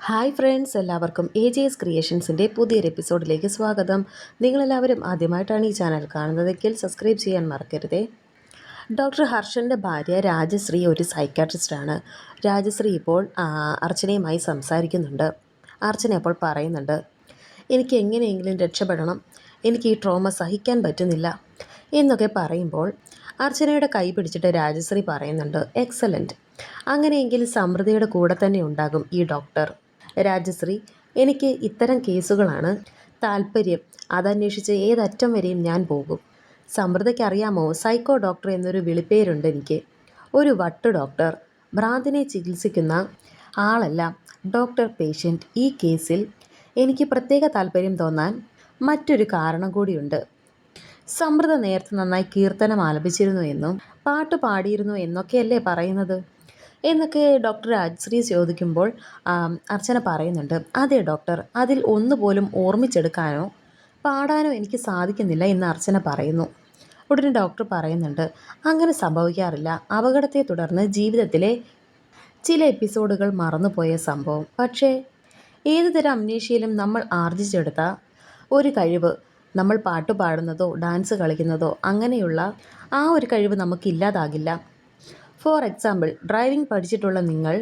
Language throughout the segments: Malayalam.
ഹായ് ഫ്രണ്ട്സ് എല്ലാവർക്കും എ ജെ എസ് ക്രിയേഷൻസിന്റെ പുതിയൊരു എപ്പിസോഡിലേക്ക് സ്വാഗതം. നിങ്ങളെല്ലാവരും ആദ്യമായിട്ടാണ് ഈ ചാനൽ കാണുന്നതെങ്കിൽ സബ്സ്ക്രൈബ് ചെയ്യാൻ മറക്കരുതേ. ഡോക്ടർ ഹർഷന്റെ ഭാര്യ രാജശ്രീ ഒരു സൈക്കാട്രിസ്റ്റാണ്. രാജശ്രീ ഇപ്പോൾ അർച്ചനയുമായി സംസാരിക്കുന്നുണ്ട്. അർച്ചന അപ്പോൾ പറയുന്നുണ്ട് എനിക്ക് എങ്ങനെയെങ്കിലും രക്ഷപ്പെടണം. എനിക്ക് ഈ ട്രോമ സഹിക്കാൻ പറ്റുന്നില്ല. എന്നൊക്കെ പറയുമ്പോൾ അർച്ചനയുടെ കൈ പിടിച്ചിട്ട് രാജശ്രീ പറയുന്നുണ്ട് എക്സലന്റ് അങ്ങനെയെങ്കിൽ സമൃദ്ധിയുടെ കൂടെ തന്നെ ഉണ്ടാകും ഈ ഡോക്ടർ. രാജശ്രീ എനിക്ക് ഇത്തരം കേസുകളാണ് താല്പര്യം. അതന്വേഷിച്ച് ഏതറ്റം വരെയും ഞാൻ പോകും. സമൃദ്ധയ്ക്കറിയാമോ സൈക്കോ ഡോക്ടർ എന്നൊരു വിളിപ്പേരുണ്ട് എനിക്ക്. ഒരു വട്ട് ഡോക്ടർ. ഭ്രാന്തിനെ ചികിത്സിക്കുന്ന ആളല്ല ഡോക്ടർ പേഷ്യന്റ് ഈ കേസിൽ എനിക്ക് പ്രത്യേക താല്പര്യം തോന്നാൻ മറ്റൊരു കാരണം കൂടിയുണ്ട്. സമൃദ്ധ നേരത്തെ നന്നായി കീർത്തനം ആലപിച്ചിരുന്നു എന്നും പാട്ട് പാടിയിരുന്നു എന്നൊക്കെയല്ലേ പറയുന്നത്? എന്നൊക്കെ ഡോക്ടർ രാജശ്രീ ചോദിക്കുമ്പോൾ അർച്ചന പറയുന്നുണ്ട് അതെ ഡോക്ടർ അതിൽ ഒന്നുപോലും ഓർമ്മിച്ചെടുക്കാനോ പാടാനോ എനിക്ക് സാധിക്കുന്നില്ല എന്ന് അർച്ചന പറയുന്നു. ഉടനെ ഡോക്ടർ പറയുന്നുണ്ട് അങ്ങനെ സംഭവിക്കാറില്ല. അപകടത്തെ തുടർന്ന് ജീവിതത്തിലെ ചില എപ്പിസോഡുകൾ മറന്നുപോയ സംഭവം. പക്ഷേ ഏതുതരം അമ്നേഷ്യയിലും നമ്മൾ ആർജിച്ചെടുത്ത ഒരു കഴിവ് നമ്മൾ പാട്ട് പാടുന്നതോ ഡാൻസ് കളിക്കുന്നതോ അങ്ങനെയുള്ള ആ ഒരു കഴിവ് നമുക്കില്ലാതാകില്ല ഫോർ എക്സാമ്പിൾ ഡ്രൈവിംഗ് പഠിച്ചിട്ടുള്ള നിങ്ങൾ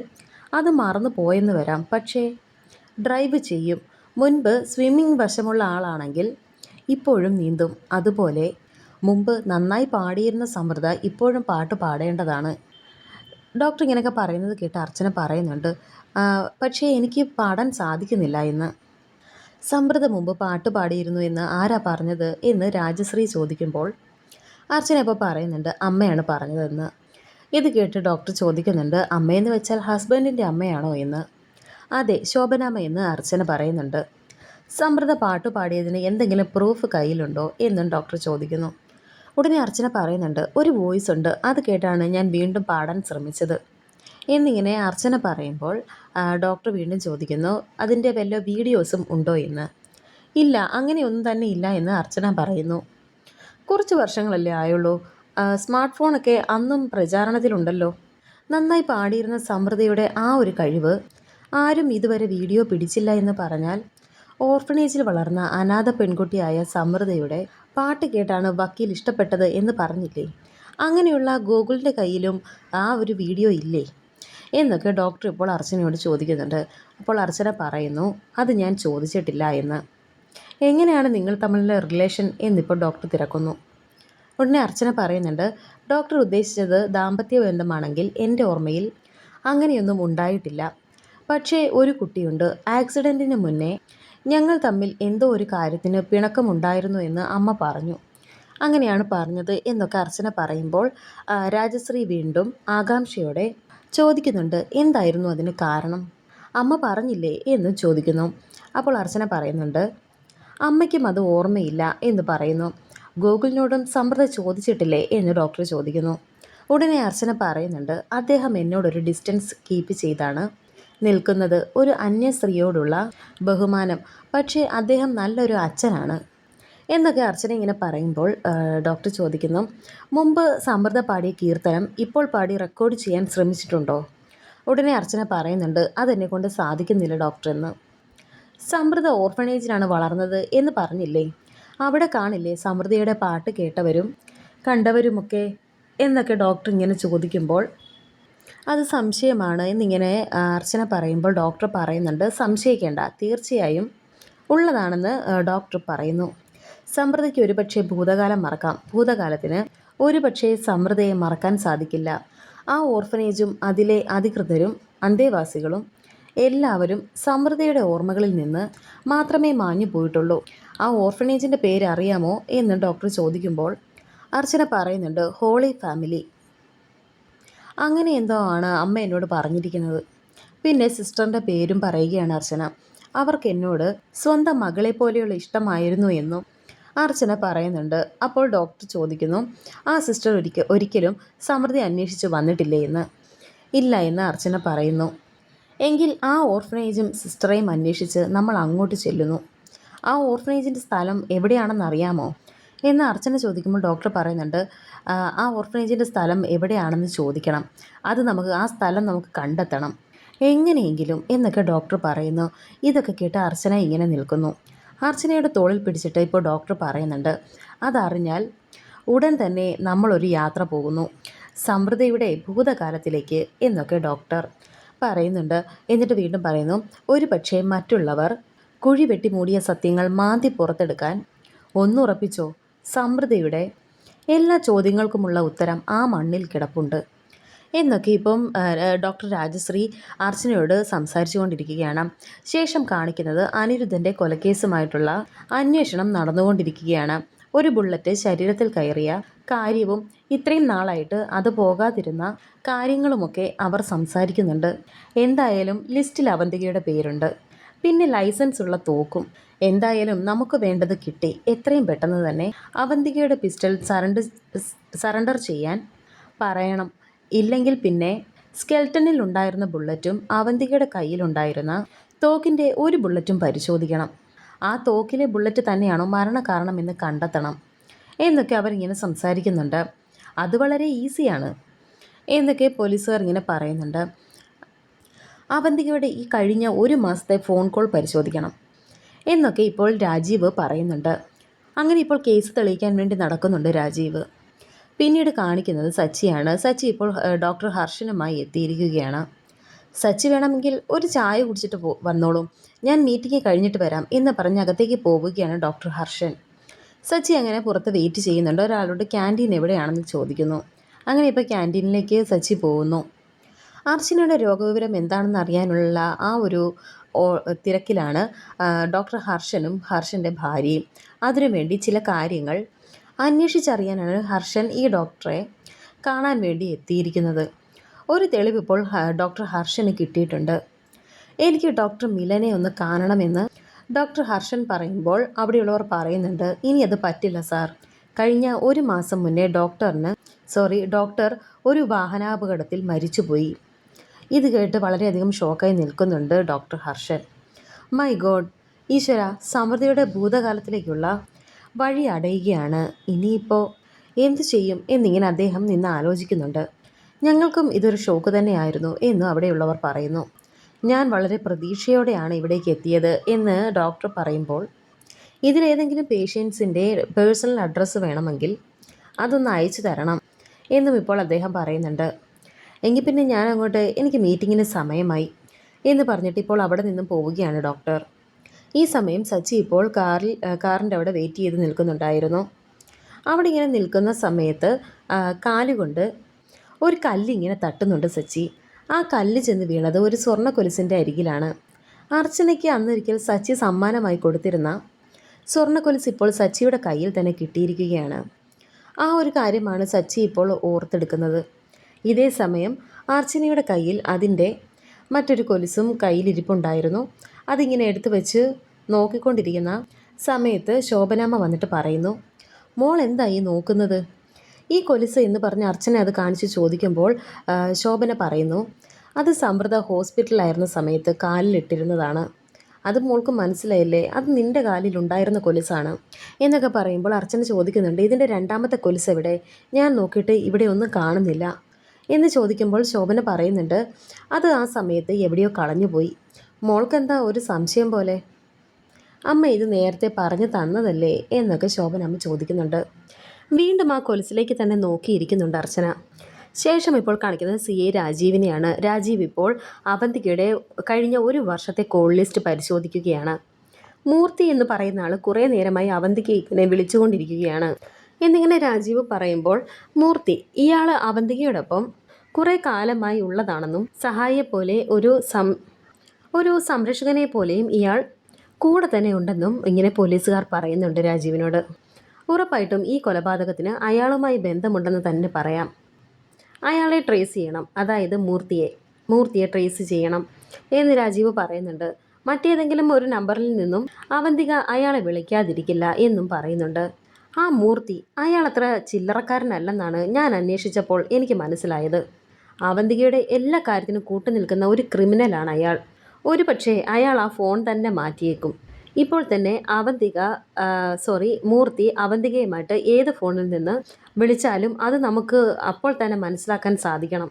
അത് മറന്നു പോയെന്ന് വരാം. പക്ഷേ ഡ്രൈവ് ചെയ്യും. മുൻപ് സ്വിമ്മിംഗ് വശമുള്ള ആളാണെങ്കിൽ ഇപ്പോഴും നീന്തും. അതുപോലെ മുമ്പ് നന്നായി പാടിയിരുന്ന സമൃദ്ധ ഇപ്പോഴും പാട്ട് പാടേണ്ടതാണ്. ഡോക്ടർ ഇങ്ങനെയൊക്കെ പറയുന്നത് കേട്ട് അർച്ചന പറയുന്നുണ്ട്. പക്ഷേ എനിക്ക് പാടാൻ സാധിക്കുന്നില്ല എന്ന്. സമൃദ്ധ മുമ്പ് പാട്ട് പാടിയിരുന്നു എന്ന് ആരാ പറഞ്ഞത് എന്ന് രാജശ്രീ ചോദിക്കുമ്പോൾ അർച്ചന ഇപ്പോൾ പറയുന്നുണ്ട് അമ്മയാണ് പറഞ്ഞതെന്ന്. ഇത് കേട്ട് ഡോക്ടർ ചോദിക്കുന്നുണ്ട് അമ്മയെന്ന് വെച്ചാൽ ഹസ്ബൻഡിന്റെ അമ്മയാണോ എന്ന്? അതെ ശോഭനാമ്മ എന്ന് അർച്ചന പറയുന്നുണ്ട്. സമൃദ്ധ പാട്ട് പാടിയതിന് എന്തെങ്കിലും പ്രൂഫ് കയ്യിലുണ്ടോ? എന്നും ഡോക്ടർ ചോദിക്കുന്നു. ഉടനെ അർച്ചന പറയുന്നുണ്ട് ഒരു വോയിസ് ഉണ്ട് അത് കേട്ടാണ് ഞാൻ വീണ്ടും പാടാൻ ശ്രമിച്ചത്. എന്നിങ്ങനെ അർച്ചന പറയുമ്പോൾ ഡോക്ടർ വീണ്ടും ചോദിക്കുന്നു അതിന്റെ വല്ല വീഡിയോസും ഉണ്ടോ എന്ന്? ഇല്ല അങ്ങനെയൊന്നും തന്നെ ഇല്ല എന്ന് അർച്ചന പറയുന്നു. കുറച്ച് വർഷങ്ങളല്ലേ ആയുള്ളൂ സ്മാർട്ട് ഫോണൊക്കെ അന്നും പ്രചാരണത്തിലുണ്ടല്ലോ. നന്നായി പാടിയിരുന്ന സമൃദ്ധയുടെ ആ ഒരു കഴിവ് ആരും ഇതുവരെ വീഡിയോ പിടിച്ചില്ല എന്ന് പറഞ്ഞാൽ ഓർഫനേജിൽ വളർന്ന അനാഥ പെൺകുട്ടിയായ സമൃദ്ധയുടെ പാട്ട് കേട്ടാണ് വക്കീൽ ഇഷ്ടപ്പെട്ടത് എന്ന് പറഞ്ഞില്ലേ? അങ്ങനെയുള്ള ഗൂഗിളിന്റെ കയ്യിലും ആ ഒരു വീഡിയോ ഇല്ലേ? എന്നൊക്കെ ഡോക്ടർ ഇപ്പോൾ അർച്ചനയോട് ചോദിക്കുന്നുണ്ട്. അപ്പോൾ അർച്ചന പറയുന്നു അത് ഞാൻ ചോദിച്ചിട്ടില്ല എന്ന്. എങ്ങനെയാണ് നിങ്ങൾ തമ്മിലുള്ള റിലേഷൻ എന്നിപ്പോൾ ഡോക്ടർ തിരക്കുന്നു? ഉടനെ അർച്ചന പറയുന്നുണ്ട് ഡോക്ടർ ഉദ്ദേശിച്ചത് ദാമ്പത്യ ബന്ധമാണെങ്കിൽ എന്റെ ഓർമ്മയിൽ അങ്ങനെയൊന്നും ഉണ്ടായിട്ടില്ല. പക്ഷേ ഒരു കുട്ടിയുണ്ട്. ആക്സിഡന്റിന് മുന്നേ ഞങ്ങൾ തമ്മിൽ എന്തോ ഒരു കാര്യത്തിന് പിണക്കമുണ്ടായിരുന്നു എന്ന് അമ്മ പറഞ്ഞു. അങ്ങനെയാണ് പറഞ്ഞത് എന്നൊക്കെ അർച്ചന പറയുമ്പോൾ രാജശ്രീ വീണ്ടും ആകാംക്ഷയോടെ ചോദിക്കുന്നുണ്ട് എന്തായിരുന്നു അതിന് കാരണം? അമ്മ പറഞ്ഞില്ലേ? എന്ന് ചോദിക്കുന്നു. അപ്പോൾ അർച്ചന പറയുന്നുണ്ട് അമ്മയ്ക്കും അത് ഓർമ്മയില്ല എന്ന് പറയുന്നു. ഗൂഗിളിനോടും സമൃദ്ധ ചോദിച്ചിട്ടില്ലേ എന്ന് ഡോക്ടർ ചോദിക്കുന്നു. ഉടനെ അർച്ചന പറയുന്നുണ്ട് അദ്ദേഹം എന്നോടൊരു ഡിസ്റ്റൻസ് കീപ്പ് ചെയ്താണ്. നിൽക്കുന്നത് ഒരു അന്യ സ്ത്രീയോടുള്ള ബഹുമാനം. പക്ഷേ അദ്ദേഹം നല്ലൊരു അച്ഛനാണ്. എന്നൊക്കെ അർച്ചന ഇങ്ങനെ പറയുമ്പോൾ ഡോക്ടർ ചോദിക്കുന്നു മുമ്പ് സമൃദ്ധ പാടിയ കീർത്തനം ഇപ്പോൾ പാടി റെക്കോർഡ് ചെയ്യാൻ ശ്രമിച്ചിട്ടുണ്ടോ? ഉടനെ അർച്ചന പറയുന്നുണ്ട് അതെന്നെ കൊണ്ട് സാധിക്കുന്നില്ല ഡോക്ടർ എന്ന്. സമൃദ്ധ ഓർഫണേജിലാണ് വളർന്നത് എന്ന് പറഞ്ഞില്ലേ? അവിടെ കാണില്ലേ സമൃദ്ധിയുടെ പാട്ട് കേട്ടവരും കണ്ടവരുമൊക്കെ എന്നൊക്കെ ഡോക്ടർ ഇങ്ങനെ ചോദിക്കുമ്പോൾ അത് സംശയമാണ് എന്നിങ്ങനെ അർച്ചന പറയുമ്പോൾ ഡോക്ടർ പറയുന്നുണ്ട് സംശയിക്കേണ്ട തീർച്ചയായും ഉള്ളതാണെന്ന് ഡോക്ടർ പറയുന്നു. സമൃദ്ധിക്ക് ഒരുപക്ഷെ ഭൂതകാലം മറക്കാം. ഭൂതകാലത്തിന് ഒരുപക്ഷെ സമൃദ്ധയെ മറക്കാൻ സാധിക്കില്ല. ആ ഓർഫനേജും അതിലെ അധികൃതരും അന്തേവാസികളും എല്ലാവരും സമൃദ്ധയുടെ ഓർമ്മകളിൽ നിന്ന് മാത്രമേ മാഞ്ഞു പോയിട്ടുള്ളൂ ആ ഓർഫനേജിന്റെ പേര് അറിയാമോ എന്ന് ഡോക്ടർ ചോദിക്കുമ്പോൾ അർച്ചന പറയുന്നുണ്ട് ഹോളി ഫാമിലി. അങ്ങനെ എന്തോ ആണ് അമ്മ എന്നോട് പറഞ്ഞിരിക്കുന്നത്. പിന്നെ സിസ്റ്ററിന്റെ പേരും പറയുകയാണ് അർച്ചന. അവർക്ക് എന്നോട് സ്വന്തം മകളെ പോലെയുള്ള ഇഷ്ടമായിരുന്നു എന്നും അർച്ചന പറയുന്നുണ്ട്. അപ്പോൾ ഡോക്ടർ ചോദിക്കുന്നു ആ സിസ്റ്റർ ഒരിക്കൽ ഒരിക്കലും സമൃദ്ധി അന്വേഷിച്ച് വന്നിട്ടില്ലേ എന്ന്? ഇല്ല എന്ന് അർച്ചന പറയുന്നു. എങ്കിൽ ആ ഓർഫനേജും സിസ്റ്ററെയും അന്വേഷിച്ച് നമ്മൾ അങ്ങോട്ട് ചെല്ലുന്നു. ആ ഓർഫനേജിന്റെ സ്ഥലം എവിടെയാണെന്ന് അറിയാമോ? എന്ന് അർച്ചന ചോദിക്കുമ്പോൾ ഡോക്ടർ പറയുന്നുണ്ട് "ആ, ഓർഫനേജിന്റെ സ്ഥലം എവിടെയാണെന്ന് ചോദിക്കണം. അത് നമുക്ക് ആ സ്ഥലം നമുക്ക് കണ്ടെത്തണം. എങ്ങനെയെങ്കിലും എന്നൊക്കെ ഡോക്ടർ പറയുന്നു. ഇതൊക്കെ കേട്ട് അർച്ചന ഇങ്ങനെ നിൽക്കുന്നു. അർച്ചനയുടെ തോളിൽ പിടിച്ചിട്ട് ഇപ്പോൾ ഡോക്ടർ പറയുന്നുണ്ട് അതറിഞ്ഞാൽ ഉടൻ തന്നെ നമ്മളൊരു യാത്ര പോകുന്നു. സമൃദ്ധിയുടെ ഭൂതകാലത്തിലേക്ക് എന്നൊക്കെ ഡോക്ടർ പറയുന്നുണ്ട്. എന്നിട്ട് വീണ്ടും പറയുന്നു ഒരു പക്ഷേ മറ്റുള്ളവർ കുഴി വെട്ടി മൂടിയ സത്യങ്ങൾ മാന്തി പുറത്തെടുക്കാൻ ഒന്നുറപ്പിച്ചോ? സമൃദ്ധിയുടെ എല്ലാ ചോദ്യങ്ങൾക്കുമുള്ള ഉത്തരം ആ മണ്ണിൽ കിടപ്പുണ്ട്. എന്നൊക്കെ ഇപ്പം ഡോക്ടർ രാജശ്രീ അർച്ചനയോട് സംസാരിച്ചു കൊണ്ടിരിക്കുകയാണ് ശേഷം കാണിക്കുന്നത് അനിരുദ്ധന്റെ കൊലക്കേസുമായിട്ടുള്ള അന്വേഷണം നടന്നുകൊണ്ടിരിക്കുകയാണ്. ഒരു ബുള്ളറ്റ് ശരീരത്തിൽ കയറിയ കാര്യവും ഇത്രയും നാളായിട്ട് അത് പോകാതിരുന്ന കാര്യങ്ങളുമൊക്കെ അവർ സംസാരിക്കുന്നുണ്ട്. എന്തായാലും ലിസ്റ്റിൽ അവന്തികയുടെ പേരുണ്ട്. പിന്നെ ലൈസൻസ് ഉള്ള തോക്കും. എന്തായാലും നമുക്ക് വേണ്ടത് കിട്ടി. എത്രയും പെട്ടെന്ന് തന്നെ അവന്തികയുടെ പിസ്റ്റൾ സറണ്ടർ സറണ്ടർ ചെയ്യാൻ പറയണം. ഇല്ലെങ്കിൽ പിന്നെ സ്കെൽട്ടനിൽ ഉണ്ടായിരുന്ന ബുള്ളറ്റും അവന്തികയുടെ കയ്യിലുണ്ടായിരുന്ന തോക്കിന്റെ ഒരു ബുള്ളറ്റും പരിശോധിക്കണം. ആ തോക്കിലെ ബുള്ളറ്റ് തന്നെയാണോ മരണകാരണമെന്ന് കണ്ടെത്തണം. എന്നൊക്കെ അവരിങ്ങനെ സംസാരിക്കുന്നുണ്ട്. അത് വളരെ ഈസിയാണ് എന്നൊക്കെ പോലീസുകാർ ഇങ്ങനെ പറയുന്നുണ്ട്. അവന്തികയുടെ ഈ കഴിഞ്ഞ ഒരു മാസത്തെ ഫോൺ കോൾ പരിശോധിക്കണം. എന്നൊക്കെ ഇപ്പോൾ രാജീവ് പറയുന്നുണ്ട്. അങ്ങനെ ഇപ്പോൾ കേസ് തെളിയിക്കാൻ വേണ്ടി നടക്കുന്നുണ്ട് രാജീവ്. പിന്നീട് കാണിക്കുന്നത് സച്ചിയാണ്. സച്ചി ഇപ്പോൾ ഡോക്ടർ ഹർഷനുമായി എത്തിയിരിക്കുകയാണ്. സച്ചി വേണമെങ്കിൽ ഒരു ചായ കുടിച്ചിട്ട് പോ വന്നോളൂ. ഞാൻ മീറ്റിംഗ് കഴിഞ്ഞിട്ട് വരാം എന്ന് പറഞ്ഞ് അകത്തേക്ക് പോവുകയാണ് ഡോക്ടർ ഹർഷൻ. സച്ചി അങ്ങനെ പുറത്ത് വെയിറ്റ് ചെയ്യുന്നുണ്ട്. ഒരാളോട് ക്യാന്റീൻ എവിടെയാണെന്ന് ചോദിക്കുന്നു. അങ്ങനെ ഇപ്പോൾ ക്യാന്റീനിലേക്ക് സച്ചി പോകുന്നു. അർച്ചനയുടെ രോഗവിവരം എന്താണെന്ന് അറിയാനുള്ള ആ ഒരു തിരക്കിലാണ് ഡോക്ടർ ഹർഷനും ഹർഷന്റെ ഭാര്യയും. അതിനുവേണ്ടി ചില കാര്യങ്ങൾ അന്വേഷിച്ചറിയാനാണ് ഹർഷൻ ഈ ഡോക്ടറെ കാണാൻ വേണ്ടി എത്തിയിരിക്കുന്നത്. ഒരു തെളിവിപ്പോൾ ഡോക്ടർ ഹർഷന് കിട്ടിയിട്ടുണ്ട്. എനിക്ക് ഡോക്ടർ മിലനെ ഒന്ന് കാണണമെന്ന് ഡോക്ടർ ഹർഷൻ പറയുമ്പോൾ അവിടെയുള്ളവർ പറയുന്നുണ്ട് ഇനി അത് പറ്റില്ല സാർ. കഴിഞ്ഞ ഒരു മാസം മുന്നേ ഡോക്ടറിന് സോറി ഡോക്ടർ ഒരു വാഹനാപകടത്തിൽ മരിച്ചുപോയി. ഇത് കേട്ട് വളരെയധികം ഷോക്കായി നിൽക്കുന്നുണ്ട് ഡോക്ടർ ഹർഷൻ. മൈ ഗോഡ് ഈശ്വര സമൃദ്ധിയുടെ ഭൂതകാലത്തിലേക്കുള്ള വഴി അടയുകയാണ്. ഇനിയിപ്പോൾ എന്തു ചെയ്യും എന്നിങ്ങനെ അദ്ദേഹം നിന്ന് ആലോചിക്കുന്നുണ്ട്. ഞങ്ങൾക്കും ഇതൊരു ഷോക്ക് തന്നെയായിരുന്നു എന്ന് അവിടെയുള്ളവർ പറയുന്നു. ഞാൻ വളരെ പ്രതീക്ഷയോടെയാണ് ഇവിടേക്ക് എത്തിയത് എന്ന് ഡോക്ടർ പറയുമ്പോൾ ഇതിലേതെങ്കിലും പേഷ്യൻസിന്റെ പേഴ്സണൽ അഡ്രസ്സ് വേണമെങ്കിൽ അതൊന്ന് അയച്ചു തരണം എന്നും ഇപ്പോൾ അദ്ദേഹം പറയുന്നുണ്ട്. എങ്കിൽ പിന്നെ ഞാൻ അങ്ങോട്ട് എനിക്ക് മീറ്റിങ്ങിന് സമയമായി എന്ന് പറഞ്ഞിട്ട് ഇപ്പോൾ അവിടെ നിന്നും പോവുകയാണ് ഡോക്ടർ ഈ സമയം സച്ചി ഇപ്പോൾ കാറിൽ കാറിന്റെ അവിടെ വെയിറ്റ് ചെയ്ത് നിൽക്കുന്നുണ്ടായിരുന്നു. അവിടെ ഇങ്ങനെ നിൽക്കുന്ന സമയത്ത് കാലുകൊണ്ട് ഒരു കല്ലിങ്ങനെ തട്ടുന്നുണ്ട് സച്ചി. ആ കല്ല് ചെന്ന് വീണത് ഒരു സ്വർണ കൊലുസിന്റെ അരികിലാണ്. അർച്ചനയ്ക്ക് അന്നൊരിക്കൽ സച്ചി സമ്മാനമായി കൊടുത്തിരുന്ന സ്വർണ കൊലുസ് ഇപ്പോൾ സച്ചിയുടെ കയ്യിൽ തന്നെ കിട്ടിയിരിക്കുകയാണ്. ആ ഒരു കാര്യമാണ് സച്ചി ഇപ്പോൾ ഓർത്തെടുക്കുന്നത്. ഇതേ സമയം ആർച്ചനയുടെ കയ്യിൽ അതിന്റെ മറ്റൊരു കൊലുസും കയ്യിലിരിപ്പുണ്ടായിരുന്നു അതിങ്ങനെ എടുത്തു വെച്ച് നോക്കിക്കൊണ്ടിരിക്കുന്ന സമയത്ത് ശോഭനാമ്മ വന്നിട്ട് പറയുന്നു മോൾ എന്തായി നോക്കുന്നത്? ഈ കൊലുസ് എന്ന് പറഞ്ഞ് അർച്ചന അത് കാണിച്ച് ചോദിക്കുമ്പോൾ ശോഭന പറയുന്നു അത് സമൃദ്ധ ഹോസ്പിറ്റലായിരുന്ന സമയത്ത് കാലിലിട്ടിരുന്നതാണ് അത് മോൾക്ക് മനസ്സിലായില്ലേ? അത് നിന്റെ കാലിലുണ്ടായിരുന്ന കൊലുസാണ്. എന്നൊക്കെ പറയുമ്പോൾ അർച്ചന ചോദിക്കുന്നുണ്ട് ഇതിന്റെ രണ്ടാമത്തെ കൊലുസ് എവിടെ? ഞാൻ നോക്കിയിട്ട് ഇവിടെ ഒന്നും കാണുന്നില്ല. എന്ന് ചോദിക്കുമ്പോൾ ശോഭന പറയുന്നുണ്ട് അത് ആ സമയത്ത് എവിടെയോ കളഞ്ഞുപോയി. മോൾക്കെന്താ ഒരു സംശയം പോലെ? അമ്മ ഇത് നേരത്തെ പറഞ്ഞു തന്നതല്ലേ? എന്നൊക്കെ ശോഭന അമ്മ ചോദിക്കുന്നുണ്ട്. വീണ്ടും ആ കൊലുസിലേക്ക് തന്നെ നോക്കിയിരിക്കുന്നുണ്ട് അർച്ചന. ശേഷം ഇപ്പോൾ കാണിക്കുന്നത് സി എ രാജീവിനെയാണ്. രാജീവ് ഇപ്പോൾ അവന്തികയുടെ കഴിഞ്ഞ ഒരു വർഷത്തെ കോൾ ലിസ്റ്റ് പരിശോധിക്കുകയാണ്. മൂർത്തി എന്ന് പറയുന്ന ആൾ കുറേ നേരമായി അവന്തികയെ വിളിച്ചുകൊണ്ടിരിക്കുകയാണ്. എന്നിങ്ങനെ രാജീവ് പറയുമ്പോൾ മൂർത്തി ഇയാൾ അവന്തികയോടൊപ്പം കുറേ കാലമായി ഉള്ളതാണെന്നും സഹായിയെപ്പോലെ ഒരു സം ഒരു സംരക്ഷകനെ പോലെയും ഇയാൾ കൂടെ തന്നെ ഉണ്ടെന്നും ഇങ്ങനെ പോലീസുകാർ പറയുന്നുണ്ട് രാജീവിനോട്. ഉറപ്പായിട്ടും ഈ കൊലപാതകത്തിന് അയാളുമായി ബന്ധമുണ്ടെന്ന് തന്നെ പറയാം. അയാളെ ട്രേസ് ചെയ്യണം. അതായത് മൂർത്തിയെ മൂർത്തിയെ ട്രേസ് ചെയ്യണം എന്ന് രാജീവ് പറയുന്നുണ്ട്. മറ്റേതെങ്കിലും ഒരു നമ്പറിൽ നിന്നും അവന്തിക അയാളെ വിളിക്കാതിരിക്കില്ല എന്നും പറയുന്നുണ്ട്. ആ മൂർത്തി അയാൾ അത്ര ചില്ലറക്കാരനല്ലെന്നാണ് ഞാൻ അന്വേഷിച്ചപ്പോൾ എനിക്ക് മനസ്സിലായത്. അവന്തികയുടെ എല്ലാ കാര്യത്തിനും കൂട്ടുനിൽക്കുന്ന ഒരു ക്രിമിനലാണ് അയാൾ. ഒരു പക്ഷേ അയാൾ ആ ഫോൺ തന്നെ മാറ്റിയേക്കും. ഇപ്പോൾ തന്നെ അവന്തിക സോറി മൂർത്തി അവന്തികയുമായിട്ട് ഏത് ഫോണിൽ നിന്ന് വിളിച്ചാലും അത് നമുക്ക് അപ്പോൾ തന്നെ മനസ്സിലാക്കാൻ സാധിക്കണം.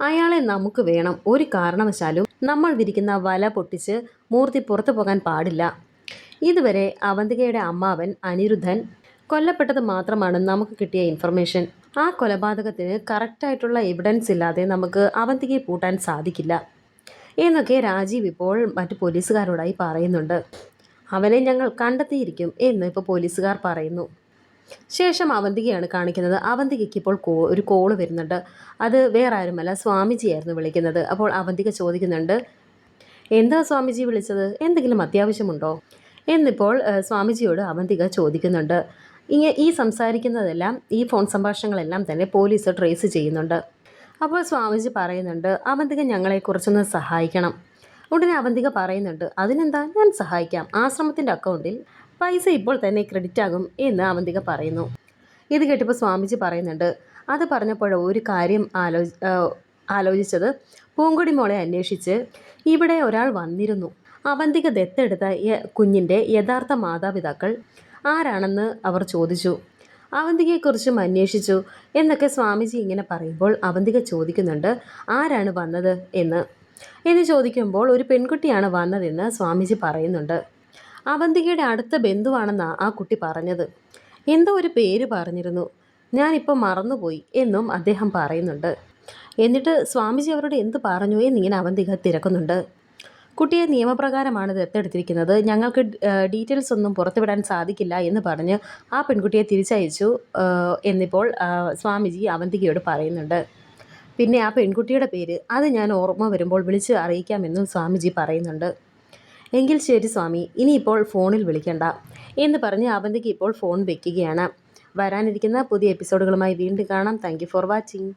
അയാളെ നമുക്ക് വേണം. ഒരു കാരണവശാലും നമ്മൾ വിരിക്കുന്ന വല പൊട്ടിച്ച് മൂർത്തി പുറത്തു പോകാൻ പാടില്ല. ഇതുവരെ അവന്തികയുടെ അമ്മാവൻ അനിരുദ്ധൻ കൊല്ലപ്പെട്ടത് മാത്രമാണ് നമുക്ക് കിട്ടിയ ഇൻഫർമേഷൻ ആ കൊലപാതകത്തിന് കറക്റ്റായിട്ടുള്ള എവിഡൻസ് ഇല്ലാതെ നമുക്ക് അവന്തികയെ പൂട്ടാൻ സാധിക്കില്ല. എന്നൊക്കെ രാജീവ് ഇപ്പോൾ മറ്റു പോലീസുകാരോടായി പറയുന്നുണ്ട്. അവനെ ഞങ്ങൾ കണ്ടെത്തിയിരിക്കും എന്ന് ഇപ്പോൾ പോലീസുകാർ പറയുന്നു. ശേഷം അവന്തികയാണ് കാണിക്കുന്നത്. അവന്തികയ്ക്ക് ഇപ്പോൾ കോ ഒരു കോൾ വരുന്നുണ്ട്. അത് വേറെ ആരുമല്ല സ്വാമിജിയായിരുന്നു വിളിക്കുന്നത്. അപ്പോൾ അവന്തിക ചോദിക്കുന്നുണ്ട് എന്താ സ്വാമിജി വിളിച്ചത്? എന്തെങ്കിലും അത്യാവശ്യമുണ്ടോ? എന്നിപ്പോൾ സ്വാമിജിയോട് അവന്തിക ചോദിക്കുന്നുണ്ട് ഇങ്ങ ഈ സംസാരിക്കുന്നതെല്ലാം ഈ ഫോൺ സംഭാഷണങ്ങളെല്ലാം തന്നെ പോലീസ് ട്രേസ് ചെയ്യുന്നുണ്ട്. അപ്പോൾ സ്വാമിജി പറയുന്നുണ്ട് അവന്തിക ഞങ്ങളെ കുറച്ചൊന്ന് സഹായിക്കണം. ഉടനെ അവന്തിക പറയുന്നുണ്ട് അതിനെന്താ? ഞാൻ സഹായിക്കാം. ആശ്രമത്തിന്റെ അക്കൗണ്ടിൽ പൈസ ഇപ്പോൾ തന്നെ ക്രെഡിറ്റ് ആകും എന്ന് അവന്തിക പറയുന്നു. ഇത് കേട്ടപ്പോൾ സ്വാമിജി പറയുന്നുണ്ട് അത് പറഞ്ഞപ്പോൾ ഒരു കാര്യം ആലോ ഏഹ് ആലോചിച്ചത്? പൂങ്കൊടി മോളെ അന്വേഷിച്ച് ഇവിടെ ഒരാൾ വന്നിരുന്നു. അവന്തിക ദത്തെടുത്ത കുഞ്ഞിന്റെ യഥാർത്ഥ മാതാപിതാക്കൾ ആരാണെന്ന് അവർ ചോദിച്ചു. അവന്തികയെക്കുറിച്ചും അന്വേഷിച്ചു. എന്നൊക്കെ സ്വാമിജി ഇങ്ങനെ പറയുമ്പോൾ അവന്തിക ചോദിക്കുന്നുണ്ട് ആരാണ് വന്നത് എന്ന്? എന്ന് ചോദിക്കുമ്പോൾ ഒരു പെൺകുട്ടിയാണ് വന്നതെന്ന് സ്വാമിജി പറയുന്നുണ്ട്. അവന്തികയുടെ അടുത്ത ബന്ധുവാണെന്നാണ് ആ കുട്ടി പറഞ്ഞത്. എന്തോ ഒരു പേര് പറഞ്ഞിരുന്നു. ഞാനിപ്പോൾ മറന്നുപോയി എന്നും അദ്ദേഹം പറയുന്നുണ്ട്. എന്നിട്ട് സ്വാമിജി അവരോട് എന്ത് പറഞ്ഞു? എന്നിങ്ങനെ അവന്തിക തിരക്കുന്നുണ്ട്. കുട്ടിയെ നിയമപ്രകാരമാണ് ദത്തെടുത്തിരിക്കുന്നത് ഞങ്ങൾക്ക് ഡീറ്റെയിൽസ് ഒന്നും പുറത്തുവിടാൻ സാധിക്കില്ല എന്ന് പറഞ്ഞ് ആ പെൺകുട്ടിയെ തിരിച്ചയച്ചു എന്നിപ്പോൾ സ്വാമിജി അവന്തികയോട് പറയുന്നുണ്ട്. പിന്നെ ആ പെൺകുട്ടിയുടെ പേര് അത് ഞാൻ ഓർമ്മ വരുമ്പോൾ വിളിച്ച് അറിയിക്കാമെന്നും സ്വാമിജി പറയുന്നുണ്ട്. എങ്കിൽ ശരി സ്വാമി ഇനിയിപ്പോൾ ഫോണിൽ വിളിക്കണ്ട എന്ന് പറഞ്ഞ് അവന്തിക്ക് ഇപ്പോൾ ഫോൺ വെക്കുകയാണ്. വരാനിരിക്കുന്ന പുതിയ എപ്പിസോഡുകളുമായി വീണ്ടും കാണാം. Thank for watching